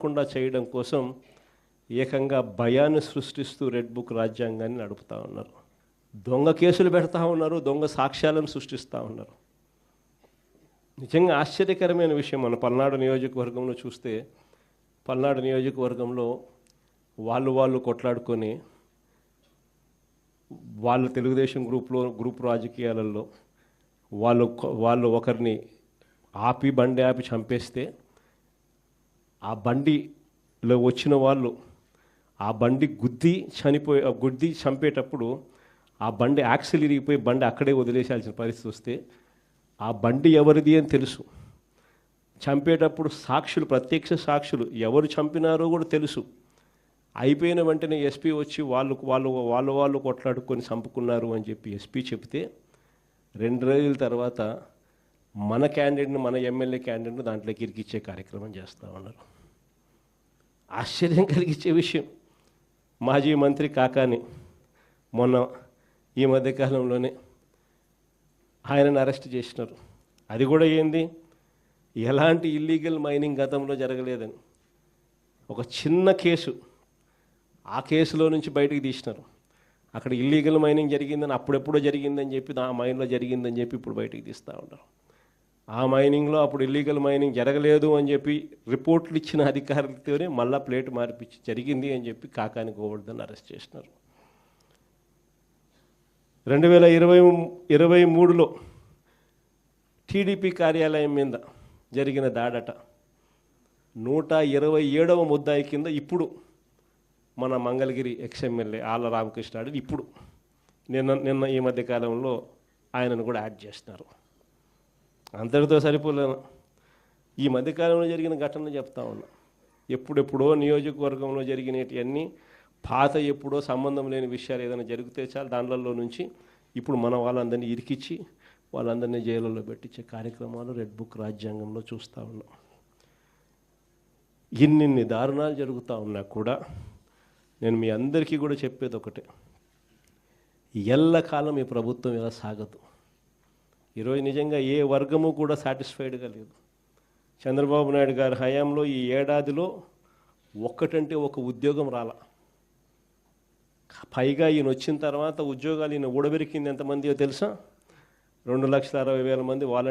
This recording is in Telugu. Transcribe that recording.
లేకుండా చేయడం కోసం ఏకంగా భయాన్ని సృష్టిస్తూ రెడ్ బుక్ రాజ్యాంగాన్ని నడుపుతా ఉన్నారు. దొంగ కేసులు పెడతా ఉన్నారు దొంగ సాక్ష్యాలను సృష్టిస్తూ ఉన్నారు. నిజంగా ఆశ్చర్యకరమైన విషయం మన పల్నాడు నియోజకవర్గంలో చూస్తే పల్నాడు నియోజకవర్గంలో వాళ్ళు వాళ్ళు కొట్లాడుకొని వాళ్ళ తెలుగుదేశం గ్రూప్లో గ్రూప్ రాజకీయాలలో వాళ్ళు వాళ్ళు ఒకరిని ఆపి బండి ఆపి చంపేస్తే ఆ బండిలో వచ్చిన వాళ్ళు ఆ బండి గుద్ది చనిపోయి ఆ గుద్ది చంపేటప్పుడు ఆ బండి యాక్సిల్ ఇరిగిపోయి బండి అక్కడే వదిలేసాల్సిన పరిస్థితి వస్తే ఆ బండి ఎవరిది అని తెలుసు. చంపేటప్పుడు సాక్షులు ప్రత్యక్ష సాక్షులు ఎవరు చంపినారో కూడా తెలుసు. అయిపోయిన వెంటనే ఎస్పీ వచ్చి వాళ్ళు వాళ్ళు వాళ్ళు వాళ్ళు కొట్లాడుకొని చంపుకున్నారు అని చెప్పి ఎస్పీ చెప్తే రెండు రోజుల తర్వాత మన క్యాండిడేట్ని మన ఎమ్మెల్యే క్యాండిడేట్ని దాంట్లోకి ఇరికిచ్చే కార్యక్రమం చేస్తూ ఉన్నారు. ఆశ్చర్యం కలిగించే విషయం. మాజీ మంత్రి కాకాని మొన్న ఈ మధ్యకాలంలోనే ఆయనను అరెస్ట్ చేసినారు. అది కూడా ఏంది? ఎలాంటి ఇల్లీగల్ మైనింగ్ గతంలో జరగలేదని. ఒక చిన్న కేసు. ఆ కేసులో నుంచి బయటకు తీసినారు. అక్కడ ఇల్లీగల్ మైనింగ్ జరిగిందని అప్పుడెప్పుడో జరిగిందని చెప్పి ఆ మైన్లో జరిగిందని చెప్పి ఇప్పుడు బయటకు తీస్తూ ఉన్నారు. ఆ మైనింగ్లో అప్పుడు ఇల్లీగల్ మైనింగ్ జరగలేదు అని చెప్పి రిపోర్ట్లు ఇచ్చిన అధికారులతోనే మళ్ళీ ప్లేట్ మార్పిచ్చి జరిగింది అని చెప్పి కాకాని గోవర్ధన్ అరెస్ట్ చేసినారు. రెండు వేల ఇరవై ఇరవై మూడులో టీడీపీ కార్యాలయం మీద జరిగిన దాడట నూట ఇరవై ఏడవ ముద్దాయి కింద ఇప్పుడు మన మంగళగిరి ఎక్స్ఎమ్మెల్యే ఆళ్ళ రామకృష్ణ ఇప్పుడు నిన్న నిన్న ఈ మధ్య కాలంలో ఆయనను కూడా యాడ్ చేస్తున్నారు. అంతటితో సరిపోలేను ఈ మధ్యకాలంలో జరిగిన ఘటనలు చెప్తా ఉన్నా. ఎప్పుడెప్పుడో నియోజకవర్గంలో జరిగినవన్నీ పాత ఎప్పుడో సంబంధం లేని విషయాలు ఏదైనా జరిగితే చాలు దాంట్లో నుంచి ఇప్పుడు మన వాళ్ళందరినీ ఇరికిచ్చి వాళ్ళందరినీ జైలులో పెట్టించే కార్యక్రమాలు రెడ్ బుక్ రాజ్యాంగంలో చూస్తూ ఉన్నాం. ఇన్నిన్ని దారుణాలు జరుగుతూ ఉన్నా కూడా నేను మీ అందరికీ కూడా చెప్పేది ఒకటే ఎల్లకాలం ఈ ప్రభుత్వం ఇలా సాగదు. ఈరోజు నిజంగా ఏ వర్గము కూడా సాటిస్ఫైడ్గా లేదు. చంద్రబాబు నాయుడు గారి హయాంలో ఈ ఏడాదిలో ఒక్కటంటే ఒక ఉద్యోగం రాల. పైగా ఈయన వచ్చిన తర్వాత ఉద్యోగాలు ఈయన ఊడబెరికింది ఎంతమందియో తెలుసా? రెండు లక్షల అరవై వేల మంది వాలంటీర్